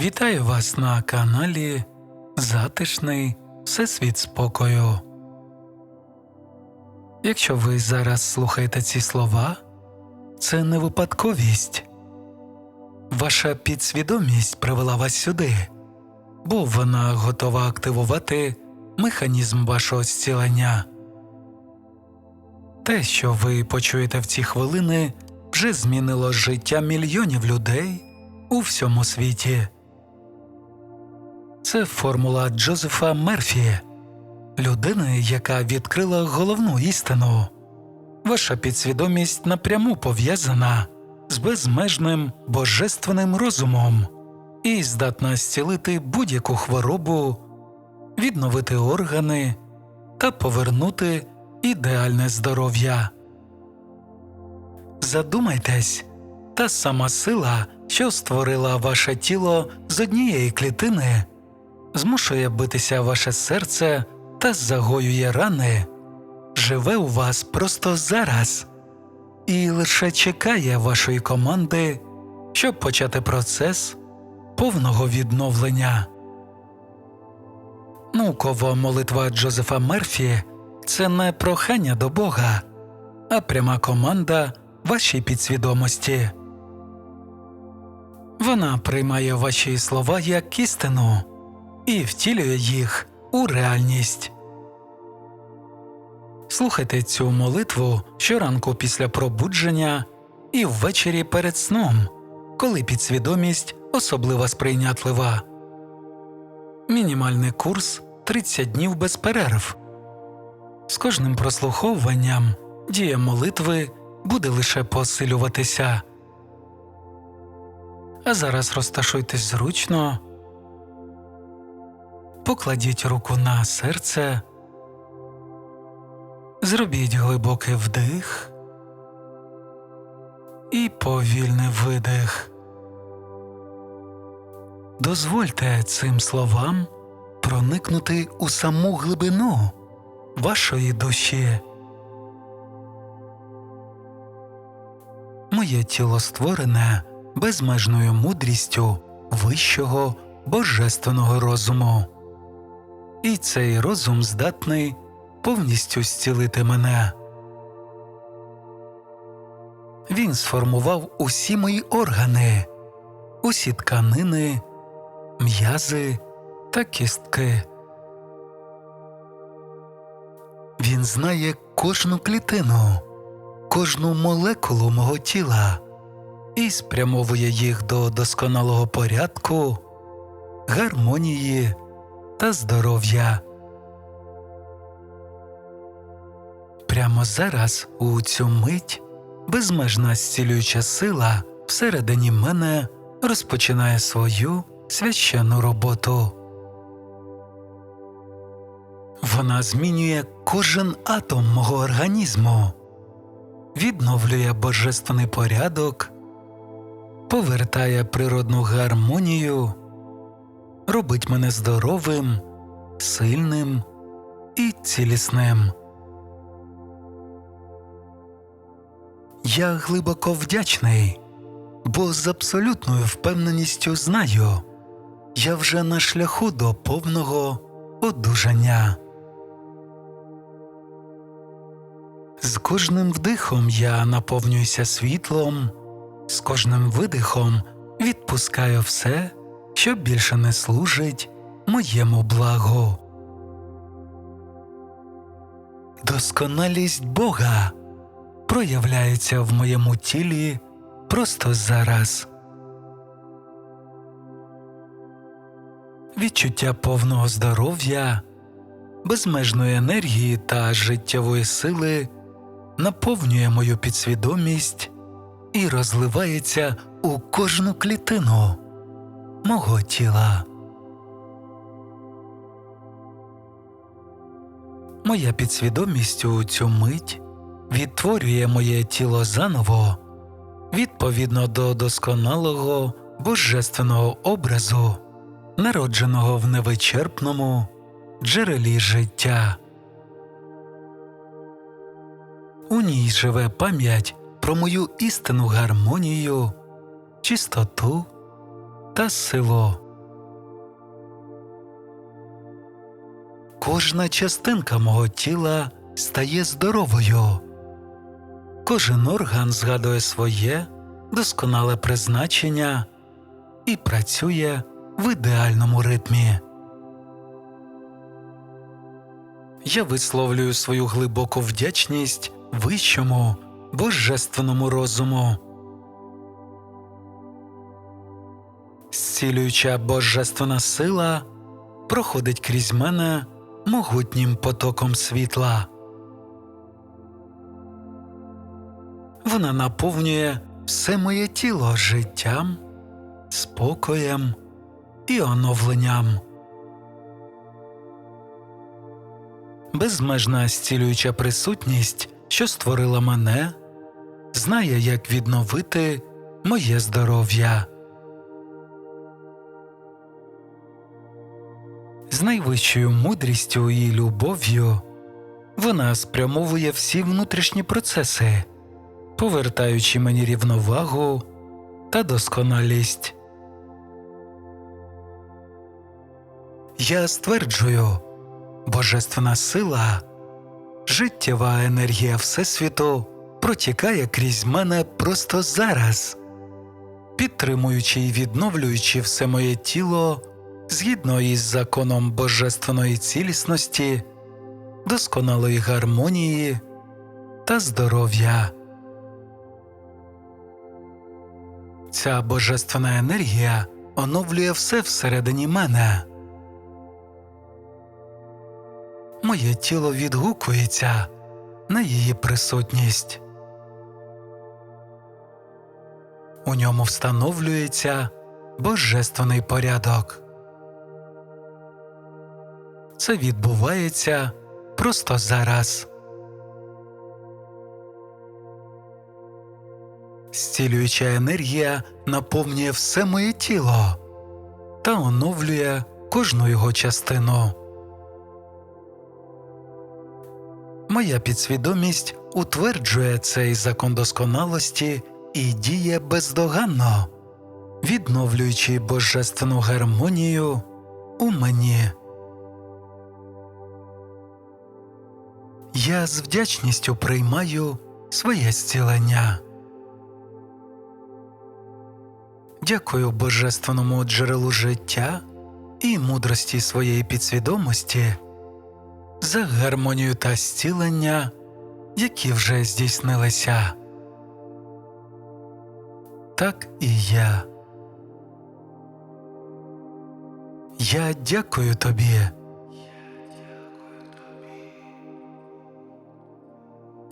Вітаю вас на каналі Затишний Всесвіт спокою. Якщо ви зараз слухаєте ці слова, це не випадковість. Ваша підсвідомість привела вас сюди, бо вона готова активувати механізм вашого зцілення. Те, що ви почуєте в ці хвилини, вже змінило життя мільйонів людей у всьому світі. Це формула Джозефа Мерфі, людини, яка відкрила головну істину. Ваша підсвідомість напряму пов'язана з безмежним божественним розумом і здатна зцілити будь-яку хворобу, відновити органи та повернути ідеальне здоров'я. Задумайтесь, та сама сила, що створила ваше тіло з однієї клітини, змушує битися ваше серце та загоює рани, живе у вас просто зараз і лише чекає вашої команди, щоб почати процес повного відновлення. Наукова молитва Джозефа Мерфі це не прохання до Бога, а пряма команда вашій підсвідомості. Вона приймає ваші слова як істину і втілює їх у реальність. Слухайте цю молитву щоранку після пробудження і ввечері перед сном, коли підсвідомість особливо сприйнятлива. Мінімальний курс 30 днів без перерв. З кожним прослуховуванням дія молитви буде лише посилюватися. А зараз розташуйтесь зручно, покладіть руку на серце, зробіть глибокий вдих і повільний видих. Дозвольте цим словам проникнути у саму глибину вашої душі. Моє тіло створене безмежною мудрістю вищого божественного розуму, і цей розум здатний повністю зцілити мене. Він сформував усі мої органи, усі тканини, м'язи та кістки. Він знає кожну клітину, кожну молекулу мого тіла і спрямовує їх до досконалого порядку, гармонії та здоров'я. Прямо зараз, у цю мить, безмежна зцілююча сила всередині мене розпочинає свою священну роботу. Вона змінює кожен атом мого організму, відновлює божественний порядок, повертає природну гармонію, робить мене здоровим, сильним і цілісним. Я глибоко вдячний, бо з абсолютною впевненістю знаю, я вже на шляху до повного одужання. З кожним вдихом я наповнююся світлом, з кожним видихом відпускаю все, що більше не служить моєму благу. Досконалість Бога проявляється в моєму тілі просто зараз. Відчуття повного здоров'я, безмежної енергії та життєвої сили наповнює мою підсвідомість і розливається у кожну клітину мого тіла. Моя підсвідомість у цю мить відтворює моє тіло заново відповідно до досконалого божественного образу, народженого в невичерпному джерелі життя. У ній живе пам'ять про мою істинну гармонію, чистоту та село. Кожна частинка мого тіла стає здоровою. Кожен орган згадує своє досконале призначення і працює в ідеальному ритмі. Я висловлюю свою глибоку вдячність вищому божественному розуму. Зцілююча божественна сила проходить крізь мене могутнім потоком світла. Вона наповнює все моє тіло життям, спокоєм і оновленням. Безмежна зцілююча присутність, що створила мене, знає, як відновити моє здоров'я. З найвищою мудрістю і любов'ю вона спрямовує всі внутрішні процеси, повертаючи мені рівновагу та досконалість. Я стверджую, божественна сила, життєва енергія Всесвіту протікає крізь мене просто зараз, підтримуючи і відновлюючи все моє тіло згідно із законом божественної цілісності, досконалої гармонії та здоров'я. Ця божественна енергія оновлює все всередині мене. Моє тіло відгукується на її присутність. У ньому встановлюється божественний порядок. Це відбувається просто зараз. Зцілююча енергія наповнює все моє тіло та оновлює кожну його частину. Моя підсвідомість утверджує цей закон досконалості і діє бездоганно, відновлюючи божественну гармонію у мені. Я з вдячністю приймаю своє зцілення. Дякую божественному джерелу життя і мудрості своєї підсвідомості за гармонію та зцілення, які вже здійснилися. Так і я. Я дякую тобі.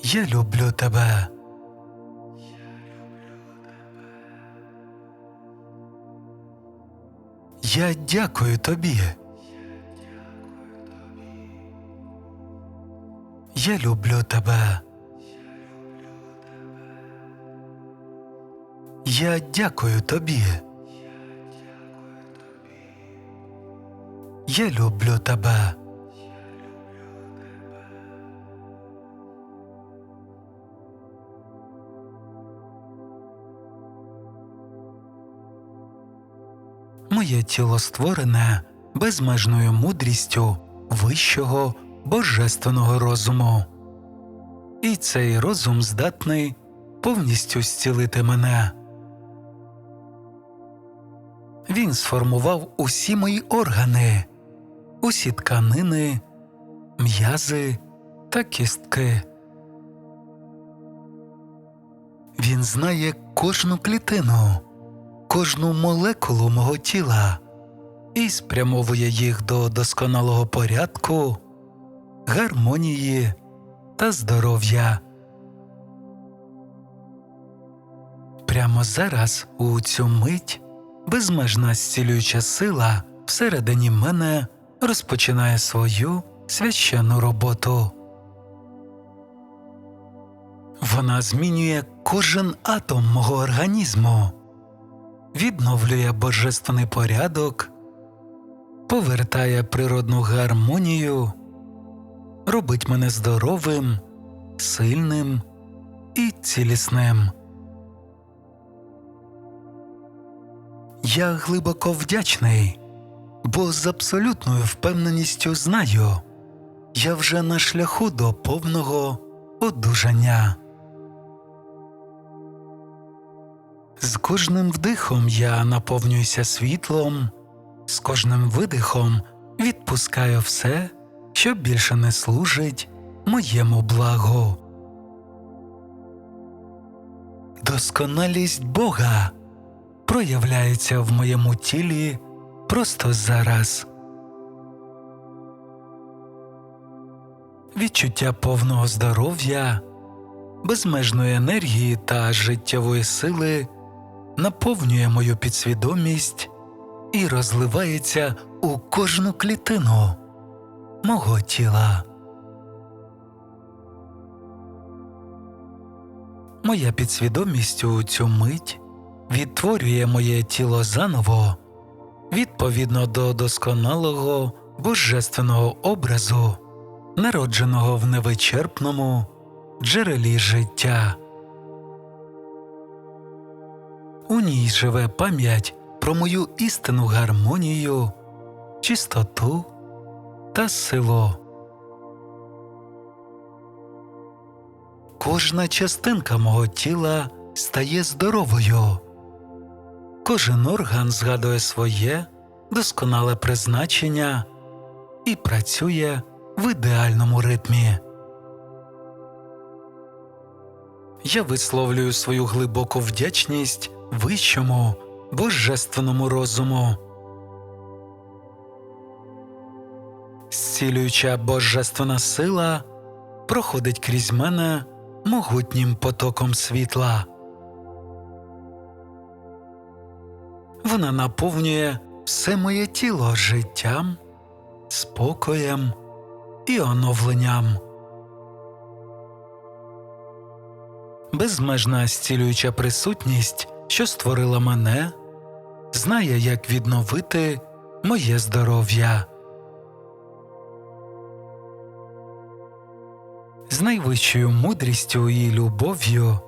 Я люблю тебе. Я дякую тобі. Я люблю тебе. Я дякую тобі. Я люблю тебе. Моє тіло створене безмежною мудрістю вищого божественного розуму, і цей розум здатний повністю зцілити мене. Він сформував усі мої органи, усі тканини, м'язи та кістки. Він знає кожну клітину, кожну молекулу мого тіла і спрямовує їх до досконалого порядку, гармонії та здоров'я. Прямо зараз, у цю мить, безмежна зцілююча сила всередині мене розпочинає свою священну роботу. Вона змінює кожен атом мого організму, відновлює божественний порядок, повертає природну гармонію, робить мене здоровим, сильним і цілісним. Я глибоко вдячний, бо з абсолютною впевненістю знаю, я вже на шляху до повного одужання. З кожним вдихом я наповнююся світлом, з кожним видихом відпускаю все, що більше не служить моєму благу. Досконалість Бога проявляється в моєму тілі просто зараз. Відчуття повного здоров'я, безмежної енергії та життєвої сили наповнює мою підсвідомість і розливається у кожну клітину мого тіла. Моя підсвідомість у цю мить відтворює моє тіло заново відповідно до досконалого божественного образу, народженого в невичерпному джерелі життя. У ній живе пам'ять про мою істинну гармонію, чистоту та силу. Кожна частинка мого тіла стає здоровою, кожен орган згадує своє досконале призначення і працює в ідеальному ритмі. Я висловлюю свою глибоку вдячність вищому божественному розуму. Зцілююча божественна сила проходить крізь мене могутнім потоком світла. Вона наповнює все моє тіло життям, спокоєм і оновленням. Безмежна зцілююча присутність, що створила мене, знає, як відновити моє здоров'я. З найвищою мудрістю і любов'ю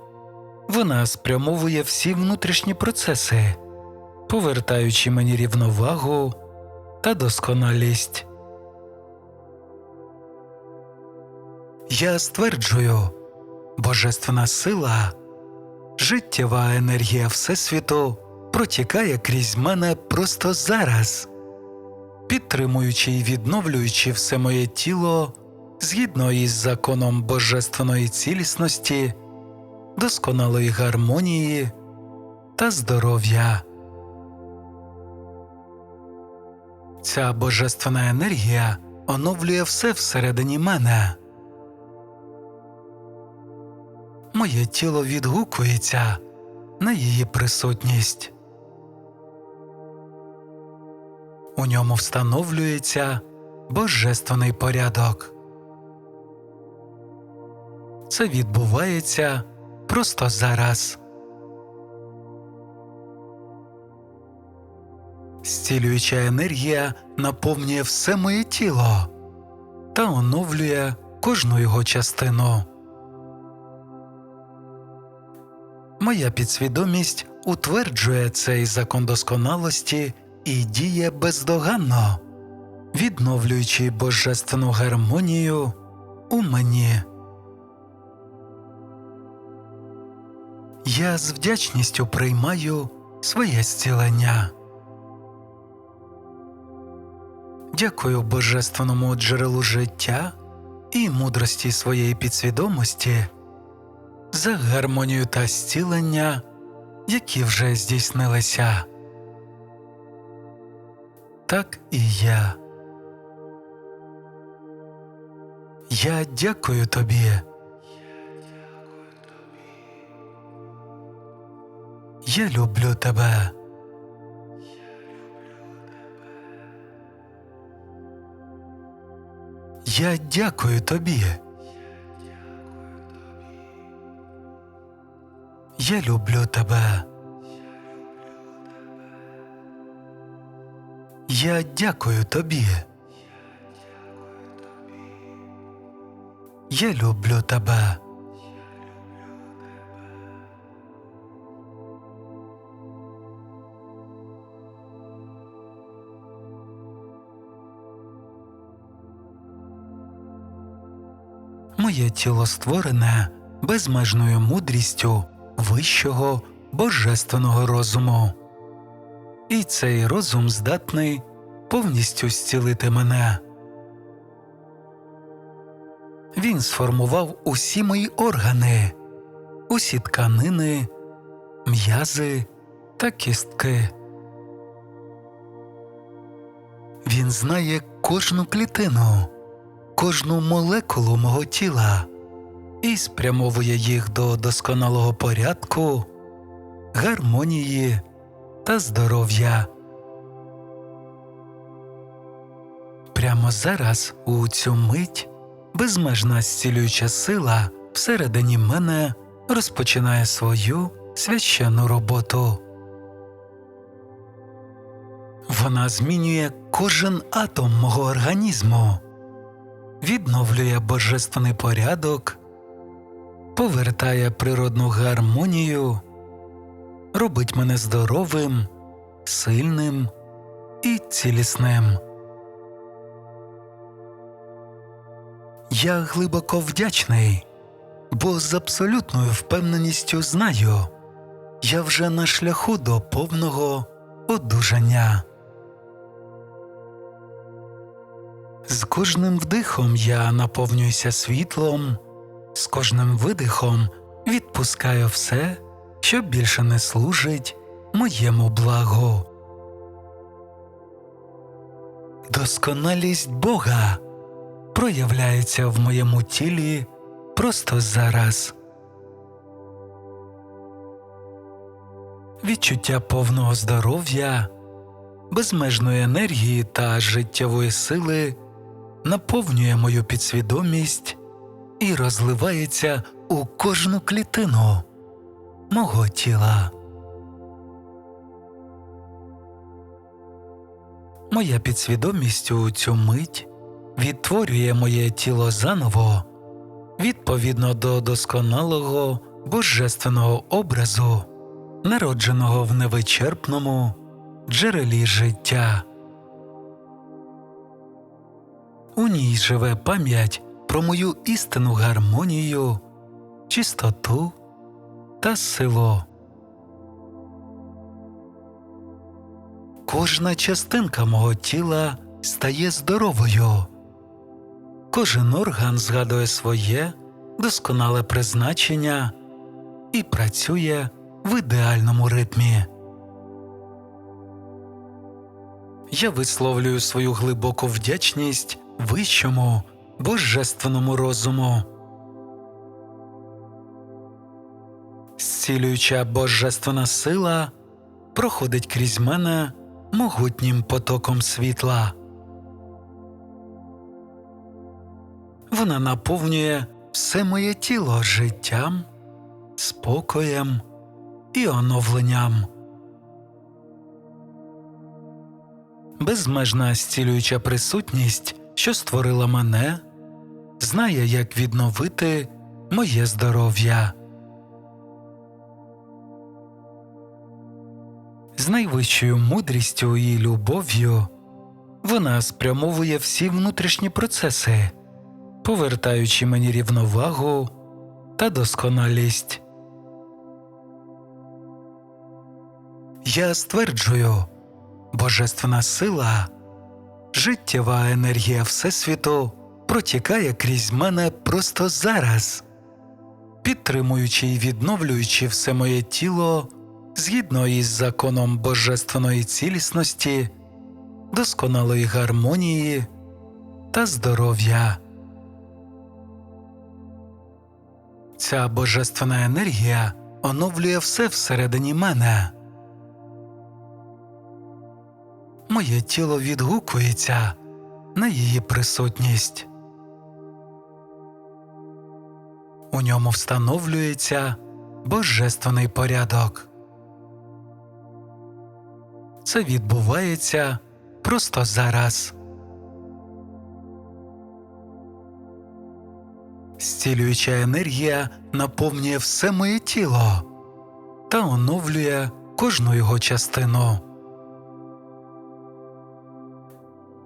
вона спрямовує всі внутрішні процеси, повертаючи мені рівновагу та досконалість. Я стверджую, божественна сила, життєва енергія Всесвіту протікає крізь мене просто зараз, підтримуючи і відновлюючи все моє тіло згідно із законом божественної цілісності, досконалої гармонії та здоров'я. Ця божественна енергія оновлює все всередині мене. Моє тіло відгукується на її присутність. У ньому встановлюється божественний порядок. Це відбувається просто зараз. Зцілююча енергія наповнює все моє тіло та оновлює кожну його частину. Моя підсвідомість утверджує цей закон досконалості і діє бездоганно, відновлюючи божественну гармонію у мені. Я з вдячністю приймаю своє зцілення. Дякую божественному джерелу життя і мудрості своєї підсвідомості за гармонію та зцілення, які вже здійснилися. Так і я. Я дякую тобі. Я люблю тебе. Я дякую тобі. Я люблю тебе. Я дякую тобі. Я люблю тебе. Моє тіло створене безмежною мудрістю вищого божественного розуму. І цей розум здатний повністю зцілити мене. Він сформував усі мої органи, усі тканини, м'язи та кістки. Він знає кожну клітину, кожну молекулу мого тіла і спрямовує їх до досконалого порядку, гармонії та здоров'я. Прямо зараз, у цю мить, безмежна зцілююча сила всередині мене розпочинає свою священну роботу. Вона змінює кожен атом мого організму, відновлює божественний порядок, повертає природну гармонію, робить мене здоровим, сильним і цілісним. Я глибоко вдячний, бо з абсолютною впевненістю знаю, я вже на шляху до повного одужання. З кожним вдихом я наповнююся світлом, з кожним видихом відпускаю все, що більше не служить моєму благу. Досконалість Бога проявляється в моєму тілі просто зараз. Відчуття повного здоров'я, безмежної енергії та життєвої сили наповнює мою підсвідомість і розливається у кожну клітину мого тіла. Моя підсвідомість у цю мить відтворює моє тіло заново відповідно до досконалого божественного образу, народженого в невичерпному джерелі життя. У ній живе пам'ять про мою істинну гармонію, чистоту та силу. Кожна частинка мого тіла стає здоровою. Кожен орган згадує своє досконале призначення і працює в ідеальному ритмі. Я висловлюю свою глибоку вдячність вищому божественному розуму. Зцілююча божественна сила проходить крізь мене могутнім потоком світла. Вона наповнює все моє тіло життям, спокоєм і оновленням. Безмежна зцілююча присутність, що створила мене, знає, як відновити моє здоров'я. З найвищою мудрістю і любов'ю вона спрямовує всі внутрішні процеси, повертаючи мені рівновагу та досконалість. Я стверджую, божественна сила, життєва енергія Всесвіту протікає крізь мене просто зараз, підтримуючи і відновлюючи все моє тіло згідно із законом божественної цілісності, досконалої гармонії та здоров'я. Ця божественна енергія оновлює все всередині мене. Моє тіло відгукується на її присутність. У ньому встановлюється божественний порядок. Це відбувається просто зараз. Зцілююча енергія наповнює все моє тіло та оновлює кожну його частину.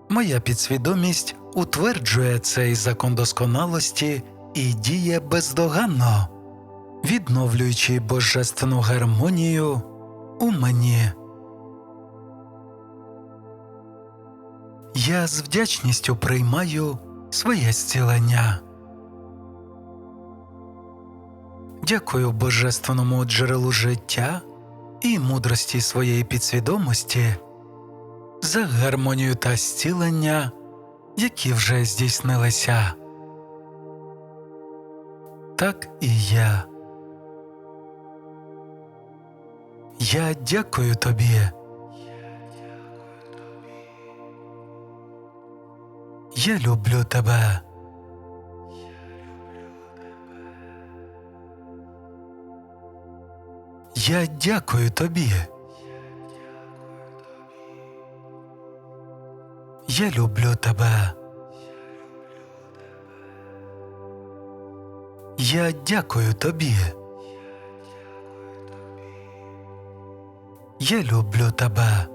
Моя підсвідомість утверджує цей закон досконалості і діє бездоганно, відновлюючи божественну гармонію у мені. Я з вдячністю приймаю своє зцілення. Дякую божественному джерелу життя і мудрості своєї підсвідомості за гармонію та зцілення, які вже здійснилися. Так і я. Я дякую тобі. Я люблю тебе. Я дякую тобі. Я люблю тебе. Я дякую тобі. Я люблю тебе.